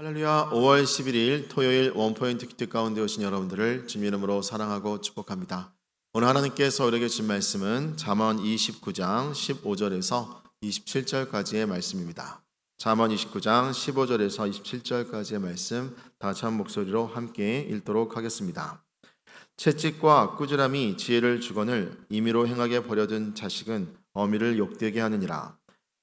할렐루야 5월 11일 토요일 원포인트 기트 가운데 오신 여러분들을 주님 이름으로 사랑하고 축복합니다. 오늘 하나님께서 우리에게 준 말씀은 잠언 29장 15절에서 27절까지의 말씀입니다. 잠언 29장 15절에서 27절까지의 말씀 다 같이 한 목소리로 함께 읽도록 하겠습니다. 채찍과 꾸지람이 지혜를 주거늘 임의로 행하게 버려둔 자식은 어미를 욕되게 하느니라.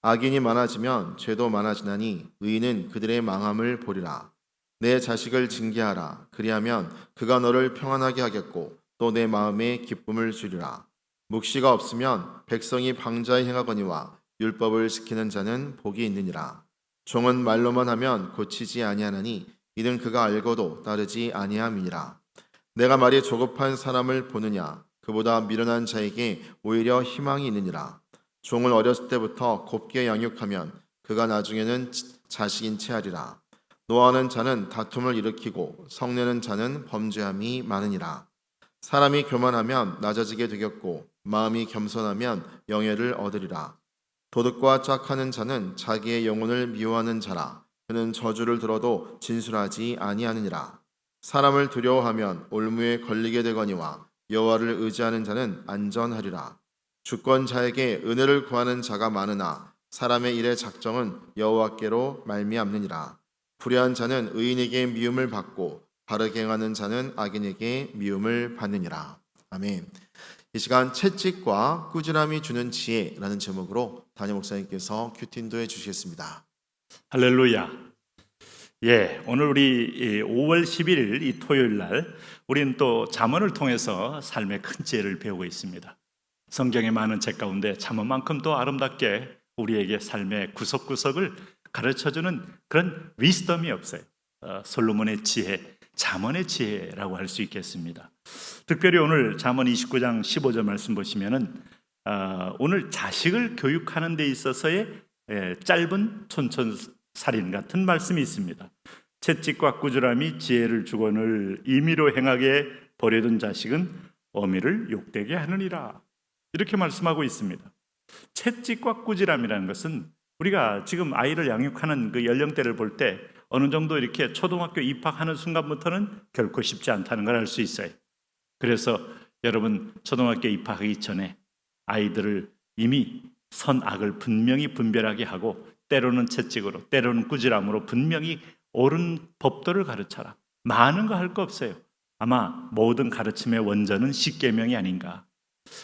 악인이 많아지면 죄도 많아지나니 의인은 그들의 망함을 보리라. 내 자식을 징계하라. 그리하면 그가 너를 평안하게 하겠고 또 내 마음에 기쁨을 주리라. 묵시가 없으면 백성이 방자에 행하거니와 율법을 지키는 자는 복이 있느니라. 종은 말로만 하면 고치지 아니하나니 이는 그가 알고도 따르지 아니함이니라. 내가 말이 조급한 사람을 보느냐 그보다 미련한 자에게 오히려 희망이 있느니라. 종을 어렸을 때부터 곱게 양육하면 그가 나중에는 자식인 채 하리라. 노하는 자는 다툼을 일으키고 성내는 자는 범죄함이 많으니라. 사람이 교만하면 낮아지게 되겠고 마음이 겸손하면 영예를 얻으리라. 도둑과 짝하는 자는 자기의 영혼을 미워하는 자라. 그는 저주를 들어도 진술하지 아니하느니라. 사람을 두려워하면 올무에 걸리게 되거니와 여호와를 의지하는 자는 안전하리라. 주권자에게 은혜를 구하는 자가 많으나 사람의 일의 작정은 여호와께로 말미암느니라. 불의한 자는 의인에게 미움을 받고 바르게 행하는 자는 악인에게 미움을 받느니라. 아멘. 이 시간 채찍과 꾸지람이 주는 지혜라는 제목으로 담임 목사님께서 큐틴도 해 주시겠습니다. 할렐루야. 예, 오늘 우리 이 5월 11일 이 토요일 날 우리는 또 잠언을 통해서 삶의 큰 지혜를 배우고 있습니다. 성경의 많은 책 가운데 잠언만큼 또 아름답게 우리에게 삶의 구석구석을 가르쳐주는 그런 위스덤이 없어요. 어, 솔로몬의 지혜, 잠언의 지혜라고 할 수 있겠습니다. 특별히 오늘 잠언 29장 15절 말씀 보시면은 어, 오늘 자식을 교육하는 데 있어서의 예, 짧은 촌촌살인 같은 말씀이 있습니다. 채찍과 꾸지람이 지혜를 주거늘 임의로 행하게 버려둔 자식은 어미를 욕되게 하느니라. 이렇게 말씀하고 있습니다. 채찍과 꾸지람이라는 것은 우리가 지금 아이를 양육하는 그 연령대를 볼 때 어느 정도 이렇게 초등학교 입학하는 순간부터는 결코 쉽지 않다는 걸 알 수 있어요. 그래서 여러분 초등학교 입학하기 전에 아이들을 이미 선악을 분명히 분별하게 하고 때로는 채찍으로 때로는 꾸지람으로 분명히 옳은 법도를 가르쳐라. 많은 거 할거 없어요. 아마 모든 가르침의 원전은 십계명이 아닌가.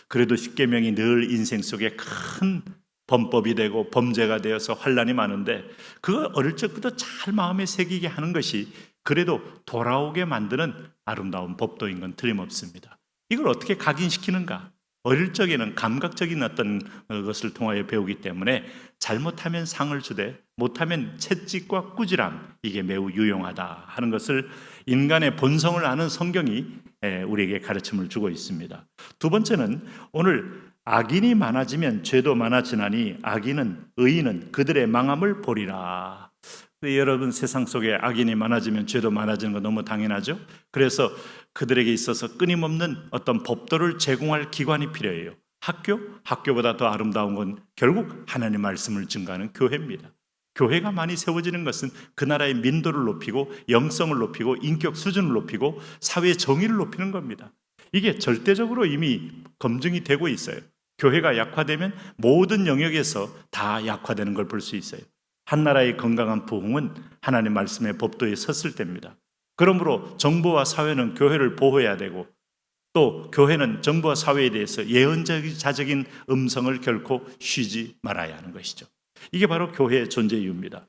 그래도 십계명이 늘 인생 속에 큰 범법이 되고 범죄가 되어서 환란이 많은데 그걸 어릴 적부터 잘 마음에 새기게 하는 것이 그래도 돌아오게 만드는 아름다운 법도인 건 틀림없습니다. 이걸 어떻게 각인시키는가? 어릴 적에는 감각적인 어떤 것을 통하여 배우기 때문에 잘못하면 상을 주되 못하면 채찍과 꾸지람 이게 매우 유용하다 하는 것을 인간의 본성을 아는 성경이 예, 우리에게 가르침을 주고 있습니다. 두 번째는 오늘 악인이 많아지면 죄도 많아지나니 악인은 의인은 그들의 망함을 보리라. 여러분 세상 속에 악인이 많아지면 죄도 많아지는 거 너무 당연하죠. 그래서 그들에게 있어서 끊임없는 어떤 법도를 제공할 기관이 필요해요. 학교, 학교보다 더 아름다운 건 결국 하나님 말씀을 증가하는 교회입니다. 교회가 많이 세워지는 것은 그 나라의 민도를 높이고 영성을 높이고 인격 수준을 높이고 사회의 정의를 높이는 겁니다. 이게 절대적으로 이미 검증이 되고 있어요. 교회가 약화되면 모든 영역에서 다 약화되는 걸 볼 수 있어요. 한 나라의 건강한 부흥은 하나님 말씀의 법도에 섰을 때입니다. 그러므로 정부와 사회는 교회를 보호해야 되고 또 교회는 정부와 사회에 대해서 예언자적인 음성을 결코 쉬지 말아야 하는 것이죠. 이게 바로 교회의 존재 이유입니다.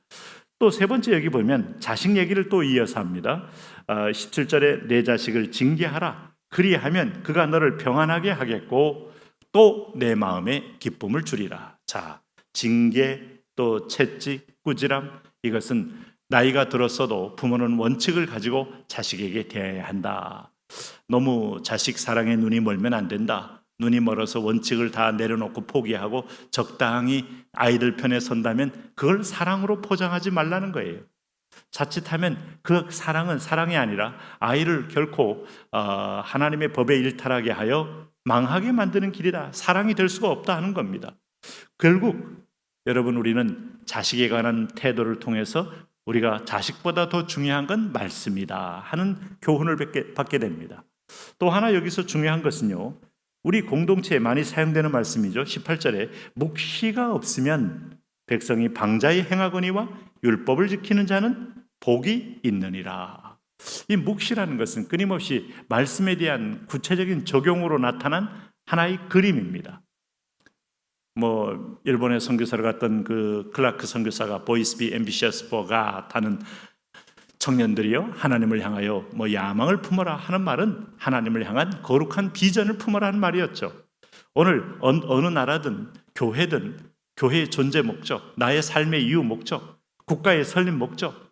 또 세 번째 여기 보면 자식 얘기를 또 이어서 합니다. 17절에 내 자식을 징계하라. 그리하면 그가 너를 평안하게 하겠고 또 내 마음에 기쁨을 주리라. 자, 징계 또 채찍, 꾸지람 이것은 나이가 들었어도 부모는 원칙을 가지고 자식에게 대해야 한다. 너무 자식 사랑에 눈이 멀면 안 된다. 눈이 멀어서 원칙을 다 내려놓고 포기하고 적당히 아이들 편에 선다면 그걸 사랑으로 포장하지 말라는 거예요. 자칫하면 그 사랑은 사랑이 아니라 아이를 결코 어, 하나님의 법에 일탈하게 하여 망하게 만드는 길이다. 사랑이 될 수가 없다 하는 겁니다. 결국 여러분 우리는 자식에 관한 태도를 통해서 우리가 자식보다 더 중요한 건 말씀이다 하는 교훈을 받게, 됩니다. 또 하나 여기서 중요한 것은요. 우리 공동체에 많이 사용되는 말씀이죠. 18절에 묵시가 없으면 백성이 방자히 행하거니와 율법을 지키는 자는 복이 있느니라. 이 묵시라는 것은 끊임없이 말씀에 대한 구체적인 적용으로 나타난 하나의 그림입니다. 뭐 일본의 선교사를 갔던 그 클라크 선교사가 보이스비 앰비셔스 포가 타는 청년들이요 하나님을 향하여 뭐 야망을 품어라 하는 말은 하나님을 향한 거룩한 비전을 품어라는 말이었죠. 오늘 어느 나라든 교회든 교회의 존재 목적, 나의 삶의 이유 목적, 국가의 설립 목적.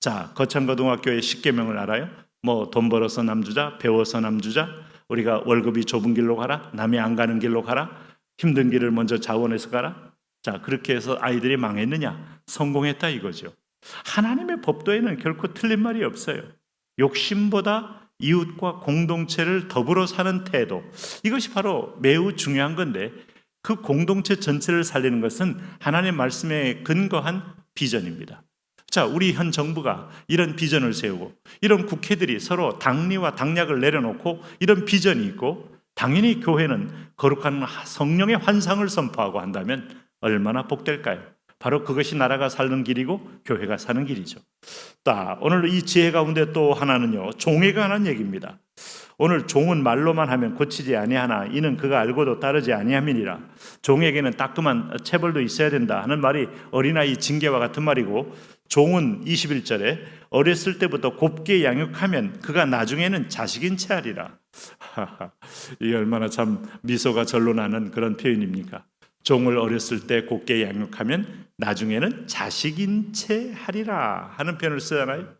자 거창고등학교의 십계명을 알아요? 뭐 돈 벌어서 남주자, 배워서 남주자, 우리가 월급이 좁은 길로 가라, 남이 안 가는 길로 가라, 힘든 길을 먼저 자원해서 가라. 자 그렇게 해서 아이들이 망했느냐? 성공했다 이거죠. 하나님의 법도에는 결코 틀린 말이 없어요. 욕심보다 이웃과 공동체를 더불어 사는 태도. 이것이 바로 매우 중요한 건데 그 공동체 전체를 살리는 것은 하나님 말씀에 근거한 비전입니다. 자, 우리 현 정부가 이런 비전을 세우고 이런 국회들이 서로 당리와 당략을 내려놓고 이런 비전이 있고 당연히 교회는 거룩한 성령의 환상을 선포하고 한다면 얼마나 복될까요? 바로 그것이 나라가 사는 길이고 교회가 사는 길이죠. 자, 오늘 이 지혜 가운데 또 하나는요. 종에 관한 얘기입니다. 오늘 종은 말로만 하면 고치지 아니하나 이는 그가 알고도 따르지 아니함이니라. 종에게는 따끔한 체벌도 있어야 된다 하는 말이 어린아이 징계와 같은 말이고 종은 21절에 어렸을 때부터 곱게 양육하면 그가 나중에는 자식인 채 하리라. 이 얼마나 참 미소가 절로 나는 그런 표현입니까? 종을 어렸을 때 곱게 양육하면 나중에는 자식인 채 하리라 하는 표현을 쓰잖아요.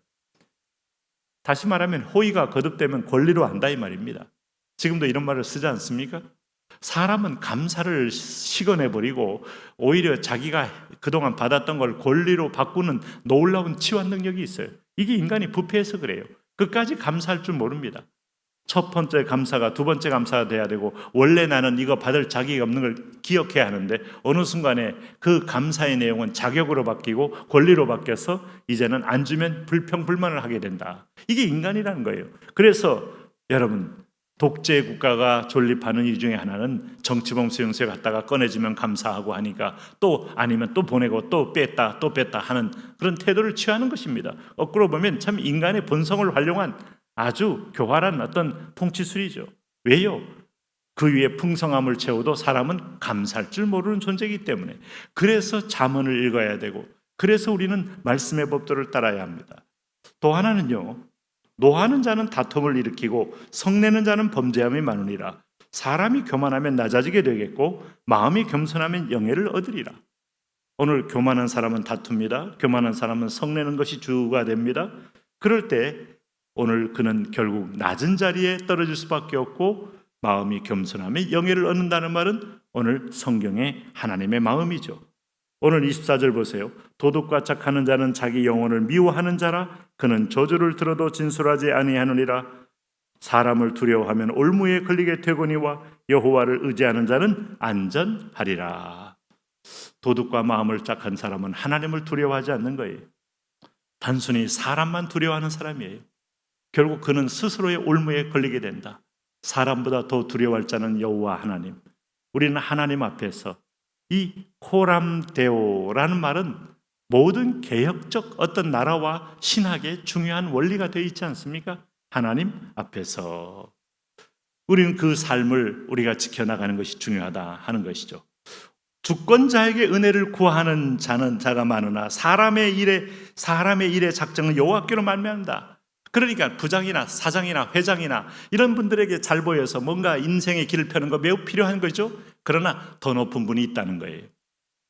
다시 말하면 호의가 거듭되면 권리로 안다 이 말입니다. 지금도 이런 말을 쓰지 않습니까? 사람은 감사를 식어내 버리고 오히려 자기가 그동안 받았던 걸 권리로 바꾸는 놀라운 치환 능력이 있어요. 이게 인간이 부패해서 그래요. 끝까지 감사할 줄 모릅니다. 첫 번째 감사가 두 번째 감사가 돼야 되고 원래 나는 이거 받을 자격이 없는 걸 기억해야 하는데 어느 순간에 그 감사의 내용은 자격으로 바뀌고 권리로 바뀌어서 이제는 안 주면 불평불만을 하게 된다. 이게 인간이라는 거예요. 그래서 여러분 독재 국가가 존립하는 이유 중에 하나는 정치범 수용소에 갔다가 꺼내주면 감사하고 하니까 또 아니면 또 보내고 또 뺐다 또 뺐다 하는 그런 태도를 취하는 것입니다. 거꾸로 보면 참 인간의 본성을 활용한 아주 교활한 어떤 통치술이죠. 왜요? 그 위에 풍성함을 채워도 사람은 감사할 줄 모르는 존재이기 때문에 그래서 잠언을 읽어야 되고 그래서 우리는 말씀의 법도를 따라야 합니다. 또 하나는요. 노하는 자는 다툼을 일으키고 성내는 자는 범죄함이 많으니라. 사람이 교만하면 낮아지게 되겠고 마음이 겸손하면 영예를 얻으리라. 오늘 교만한 사람은 다툽니다. 교만한 사람은 성내는 것이 주가 됩니다. 그럴 때 오늘 그는 결국 낮은 자리에 떨어질 수밖에 없고 마음이 겸손하며 영예를 얻는다는 말은 오늘 성경의 하나님의 마음이죠. 오늘 24절 보세요. 도둑과 착하는 자는 자기 영혼을 미워하는 자라 그는 저주를 들어도 진술하지 아니하느니라 사람을 두려워하면 올무에 걸리게 되거니와 여호와를 의지하는 자는 안전하리라. 도둑과 마음을 짝한 사람은 하나님을 두려워하지 않는 거예요. 단순히 사람만 두려워하는 사람이에요. 결국 그는 스스로의 올무에 걸리게 된다. 사람보다 더 두려워할 자는 여호와 하나님. 우리는 하나님 앞에서 이 코람데오라는 말은 모든 개혁적 어떤 나라와 신학의 중요한 원리가 되어 있지 않습니까? 하나님 앞에서 우리는 그 삶을 우리가 지켜나가는 것이 중요하다 하는 것이죠. 주권자에게 은혜를 구하는 자는 자가 많으나 사람의 일에 사람의 일의 작정은 여호와께로 말미암다. 그러니까 부장이나 사장이나 회장이나 이런 분들에게 잘 보여서 뭔가 인생의 길을 펴는 거 매우 필요한 거죠. 그러나 더 높은 분이 있다는 거예요.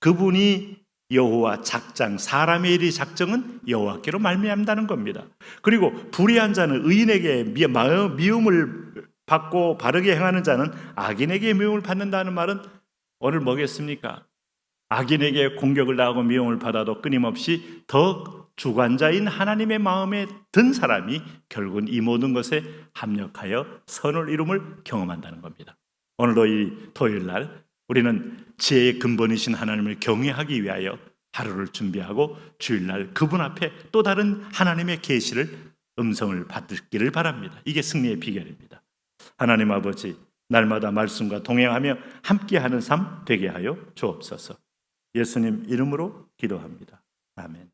그분이 여호와 작장 사람의 일이 작정은 여호와께로 말미암다는 겁니다. 그리고 불의한 자는 의인에게 미움을 받고 바르게 행하는 자는 악인에게 미움을 받는다는 말은 오늘 뭐겠습니까? 악인에게 공격을 당하고 미움을 받아도 끊임없이 더 주관자인 하나님의 마음에 든 사람이 결국은 이 모든 것에 합력하여 선을 이룸을 경험한다는 겁니다. 오늘도 이 토요일 날 우리는 지혜의 근본이신 하나님을 경외하기 위하여 하루를 준비하고 주일날 그분 앞에 또 다른 하나님의 계시를 음성을 받기를 바랍니다. 이게 승리의 비결입니다. 하나님 아버지 날마다 말씀과 동행하며 함께하는 삶 되게 하여 주옵소서. 예수님 이름으로 기도합니다. 아멘.